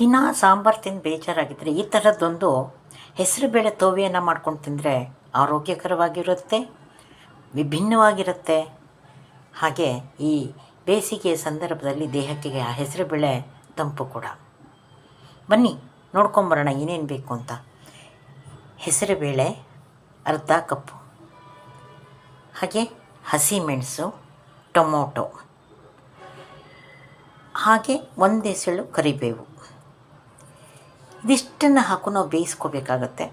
ದಿನ ಸಾಂಬಾರು ತಿಂದು ಬೇಜಾರಾಗಿದ್ದರೆ ಈ ಥರದ್ದೊಂದು ಹೆಸರುಬೇಳೆ ತೋವೆಯನ್ನು ಮಾಡ್ಕೊಂಡು ತಿಂದರೆ ಆರೋಗ್ಯಕರವಾಗಿರುತ್ತೆ, ವಿಭಿನ್ನವಾಗಿರುತ್ತೆ. ಹಾಗೆ ಈ ಬೇಸಿಗೆಯ ಸಂದರ್ಭದಲ್ಲಿ ದೇಹಕ್ಕೆ ಆ ಹೆಸರುಬೇಳೆ ತಂಪು ಕೂಡ. ಬನ್ನಿ, ನೋಡ್ಕೊಂಬರೋಣ ಏನೇನು ಬೇಕು ಅಂತ. ಹೆಸರುಬೇಳೆ ಅರ್ಧ ಕಪ್ಪು. ಹಾಗೆ ಹಸಿಮೆಣಸು ಟೊಮೊಟೊ. ಹಾಗೆ ಒಂದೆಸಳು ಕರಿಬೇವು. ಇದಿಷ್ಟನ್ನು ಹಾಕು ನಾವು ಬೇಯಿಸ್ಕೋಬೇಕಾಗತ್ತೆ.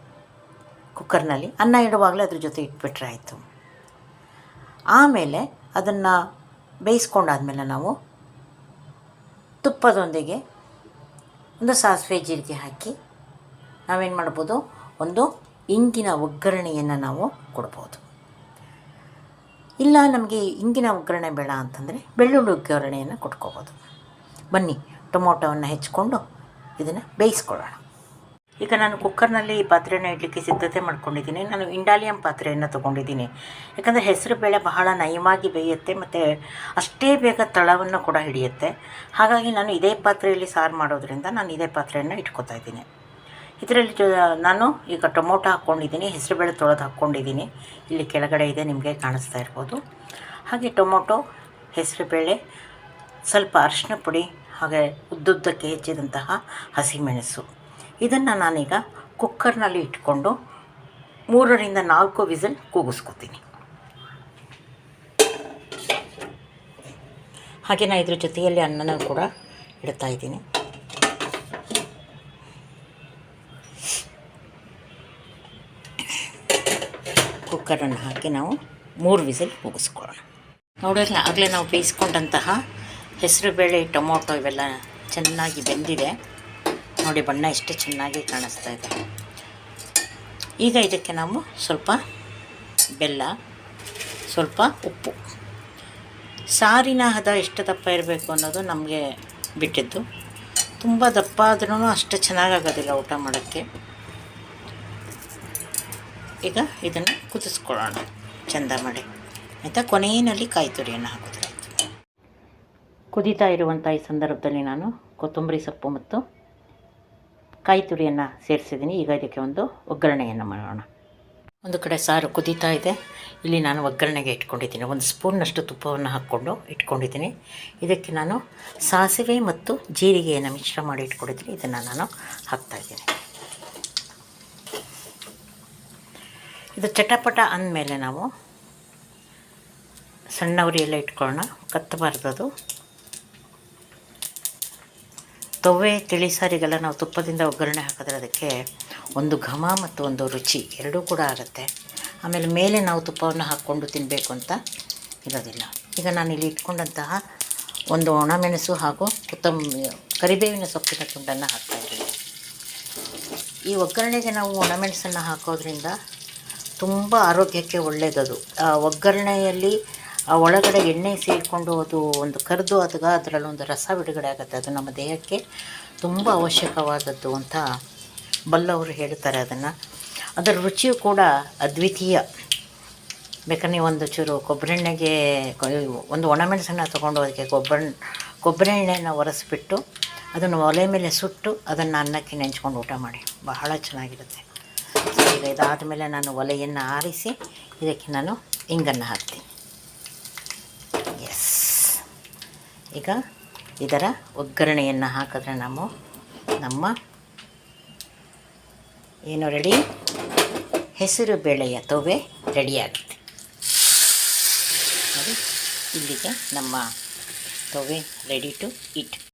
ಕುಕ್ಕರ್ನಲ್ಲಿ ಅನ್ನ ಇಡುವಾಗಲೇ ಅದ್ರ ಜೊತೆ ಇಟ್ಬಿಟ್ರೆ ಆಯಿತು. ಆಮೇಲೆ ಅದನ್ನು ಬೇಯಿಸ್ಕೊಂಡಾದ್ಮೇಲೆ ನಾವು ತುಪ್ಪದೊಂದಿಗೆ ಒಂದು ಸಾಸಿವೆ ಜೀರಿಗೆ ಹಾಕಿ ನಾವೇನು ಮಾಡ್ಬೋದು? ಒಂದು ಇಂಗಿನ ಒಗ್ಗರಣೆಯನ್ನು ನಾವು ಕೊಡ್ಬೋದು. ಇಲ್ಲ ನಮಗೆ ಇಂಗಿನ ಒಗ್ಗರಣೆ ಬೇಡ ಅಂತಂದರೆ ಬೆಳ್ಳುಳ್ಳಿ ಒಗ್ಗರಣೆಯನ್ನು ಕೊಟ್ಕೋಬೋದು. ಬನ್ನಿ ಟೊಮೊಟೊವನ್ನು ಹೆಚ್ಕೊಂಡು ಇದನ್ನು ಬೇಯಿಸ್ಕೊಳ್ಳೋಣ. ಈಗ ನಾನು ಕುಕ್ಕರ್ನಲ್ಲಿ ಈ ಪಾತ್ರೆಯನ್ನು ಇಡಲಿಕ್ಕೆ ಸಿದ್ಧತೆ ಮಾಡ್ಕೊಂಡಿದ್ದೀನಿ. ನಾನು ಇಂಡಾಲಿಯಂ ಪಾತ್ರೆಯನ್ನು ತೊಗೊಂಡಿದ್ದೀನಿ. ಯಾಕಂದರೆ ಹೆಸರು ಬೇಳೆ ಬಹಳ ನಯವಾಗಿ ಬೇಯುತ್ತೆ ಮತ್ತು ಅಷ್ಟೇ ಬೇಗ ತಳವನ್ನು ಕೂಡ ಹಿಡಿಯುತ್ತೆ. ಹಾಗಾಗಿ ನಾನು ಇದೇ ಪಾತ್ರೆಯಲ್ಲಿ ಸಾರು ಮಾಡೋದ್ರಿಂದ ನಾನು ಇದೇ ಪಾತ್ರೆಯನ್ನು ಇಟ್ಕೊತಾ ಇದ್ದೀನಿ. ಇದರಲ್ಲಿ ನಾನು ಈಗ ಟೊಮೊಟೊ ಹಾಕ್ಕೊಂಡಿದ್ದೀನಿ ಹೆಸರುಬೇಳೆ ತೊಳೆದು ಹಾಕ್ಕೊಂಡಿದ್ದೀನಿ. ಇಲ್ಲಿ ಕೆಳಗಡೆ ಇದೆ, ನಿಮಗೆ ಕಾಣಿಸ್ತಾ ಇರ್ಬೋದು. ಹಾಗೆ ಟೊಮೊಟೊ ಹೆಸರುಬೇಳೆ ಸ್ವಲ್ಪ ಅರಿಶಿನ ಪುಡಿ ಹಾಗೆ ಉದ್ದುದ್ದಕ್ಕೆ ಹೆಚ್ಚಿದಂತಹ ಹಸಿಮೆಣಸು. ಇದನ್ನು ನಾನೀಗ ಕುಕ್ಕರ್ನಲ್ಲಿ ಇಟ್ಕೊಂಡು ಮೂರರಿಂದ ನಾಲ್ಕು ವಿಸಲ್ ಕೂಗಿಸ್ಕೊತೀನಿ. ಹಾಗೆ ನಾನು ಇದ್ರ ಜೊತೆಯಲ್ಲಿ ಅನ್ನನ ಕೂಡ ಇಡ್ತಾ ಇದ್ದೀನಿ. ಕುಕ್ಕರನ್ನು ಹಾಕಿ ನಾವು ಮೂರು ವಿಸಲ್ ಕೂಗಿಸ್ಕೊಳ್ಳೋಣ ನೋಡಿದ್ರೆ ಆಗಲೇ ನಾವು ಬೇಯಿಸ್ಕೊಂಡಂತಹ ಹೆಸರುಬೇಳೆ ಟೊಮೊಟೊ ಇವೆಲ್ಲ ಚೆನ್ನಾಗಿ ಬೆಂದಿದೆ. ನೋಡಿ, ಬಣ್ಣ ಎಷ್ಟು ಚೆನ್ನಾಗಿ ಕಾಣಿಸ್ತಾ ಇದೆ. ಈಗ ಇದಕ್ಕೆ ನಾವು ಸ್ವಲ್ಪ ಬೆಲ್ಲ, ಸ್ವಲ್ಪ ಉಪ್ಪು. ಸಾರಿನ ಹದ ಎಷ್ಟು ದಪ್ಪ ಇರಬೇಕು ಅನ್ನೋದು ನಮಗೆ ಬಿಟ್ಟಿದ್ದು. ತುಂಬ ದಪ್ಪ ಆದ್ರೂ ಅಷ್ಟು ಚೆನ್ನಾಗಾಗೋದಿಲ್ಲ ಊಟ ಮಾಡೋಕ್ಕೆ. ಈಗ ಇದನ್ನು ಕುದಿಸ್ಕೊಳ್ಳೋಣ. ಚೆಂದ ಮಾಡಿ. ಆಯಿತಾ? ಕೊನೆಯಲ್ಲಿ ಕಾಯಿ ತುರಿಯನ್ನು ಹಾಕಿದ್ರೆ ಕುದೀತಾ ಇರುವಂಥ ಈ ಸಂದರ್ಭದಲ್ಲಿ ನಾನು ಕೊತ್ತಂಬರಿ ಸೊಪ್ಪು ಮತ್ತು ಕಾಯಿ ತುರಿಯನ್ನು ಸೇರಿಸಿದ್ದೀನಿ. ಈಗ ಇದಕ್ಕೆ ಒಂದು ಒಗ್ಗರಣೆಯನ್ನು ಮಾಡೋಣ. ಒಂದು ಕಡೆ ಸಾರು ಕುದೀತಾ ಇದೆ. ಇಲ್ಲಿ ನಾನು ಒಗ್ಗರಣೆಗೆ ಇಟ್ಕೊಂಡಿದ್ದೀನಿ. ಒಂದು ಸ್ಪೂನ್ನಷ್ಟು ತುಪ್ಪವನ್ನು ಹಾಕ್ಕೊಂಡು ಇಟ್ಕೊಂಡಿದ್ದೀನಿ. ಇದಕ್ಕೆ ನಾನು ಸಾಸಿವೆ ಮತ್ತು ಜೀರಿಗೆಯನ್ನು ಮಿಶ್ರ ಮಾಡಿ ಇಟ್ಕೊಂಡಿದ್ದೀನಿ. ಇದನ್ನು ನಾನು ಹಾಕ್ತಾಯಿದ್ದೀನಿ ಇದು ಚಟಪಟ ಅಂದಮೇಲೆ ನಾವು ಸಣ್ಣ ಉರಿಯೆಲ್ಲ ಇಟ್ಕೊಳ್ಳೋಣ. ಕತ್ತಬಾರ್ದು ತೊವ್ವೆ ತಿಳಿ ಸಾರಿಗೆಲ್ಲ ನಾವು ತುಪ್ಪದಿಂದ ಒಗ್ಗರಣೆ ಹಾಕಿದ್ರೆ ಅದಕ್ಕೆ ಒಂದು ಘಮ ಮತ್ತು ಒಂದು ರುಚಿ ಎರಡೂ ಕೂಡ ಆಗುತ್ತೆ. ಆಮೇಲೆ ಮೇಲೆ ನಾವು ತುಪ್ಪವನ್ನು ಹಾಕ್ಕೊಂಡು ತಿನ್ನಬೇಕು ಅಂತ ಇರೋದಿಲ್ಲ. ಈಗ ನಾನು ಇಲ್ಲಿ ಇಟ್ಕೊಂಡಂತಹ ಒಂದು ಒಣಮೆಣಸು ಹಾಗೂ ಕೊತ್ತಂಬರಿ ಕರಿಬೇವಿನ ಸೊಪ್ಪಿನ ತುಂಡನ್ನು ಹಾಕ್ತಾಯಿದ್ದೀನಿ ಈ ಒಗ್ಗರಣೆಗೆ ನಾವು ಒಣಮೆಣಸನ್ನು ಹಾಕೋದ್ರಿಂದ ತುಂಬ ಆರೋಗ್ಯಕ್ಕೆ ಒಳ್ಳೆಯದದು ಒಗ್ಗರಣೆಯಲ್ಲಿ ಆ ಒಳಗಡೆ ಎಣ್ಣೆ ಸೇರಿಕೊಂಡು ಅದು ಒಂದು ಕರೆದು ಅದಾಗ ಅದರಲ್ಲಿ ಒಂದು ರಸ ಬಿಡುಗಡೆ ಆಗುತ್ತೆ. ಅದು ನಮ್ಮ ದೇಹಕ್ಕೆ ತುಂಬ ಅವಶ್ಯಕವಾದದ್ದು ಅಂತ ಬಲ್ಲವರು ಹೇಳ್ತಾರೆ ಅದನ್ನು. ಅದರ ರುಚಿಯು ಕೂಡ ಅದ್ವಿತೀಯ. ಬೇಕಾದ್ರೆ ಒಂದು ಚೂರು ಕೊಬ್ಬರೆಣ್ಣೆಗೆ ಒಂದು ಒಣಮೆಣಸನ್ನು ತೊಗೊಂಡು ಅದಕ್ಕೆ ಕೊಬ್ಬರ ಕೊಬ್ಬರಿ ಎಣ್ಣೆನ ಒರೆಸ್ಬಿಟ್ಟು ಅದನ್ನು ಒಲೆ ಮೇಲೆ ಸುಟ್ಟು ಅದನ್ನು ಅನ್ನಕ್ಕೆ ನೆಂಚ್ಕೊಂಡು ಊಟ ಮಾಡಿ. ಬಹಳ ಚೆನ್ನಾಗಿರುತ್ತೆ. ಈಗ ಇದಾದ ಮೇಲೆ ನಾನು ಒಲೆಯನ್ನು ಆರಿಸಿ ಇದಕ್ಕೆ ನಾನು ಇಂಗನ್ನು ಹಾಕ್ತೀನಿ. ಈಗ ಇದರ ಒಗ್ಗರಣೆಯನ್ನು ಹಾಕಿದ್ರೆ ನಾವು ನಮ್ಮ ಏನು ರೆಡಿ ಹೆಸರು ಬೇಳೆಯ ತೊವೆ ರೆಡಿಯಾಗುತ್ತೆ ಇಲ್ಲಿಗೆ ನಮ್ಮ ತೊವೆ ರೆಡಿ ಟು ಇಟ್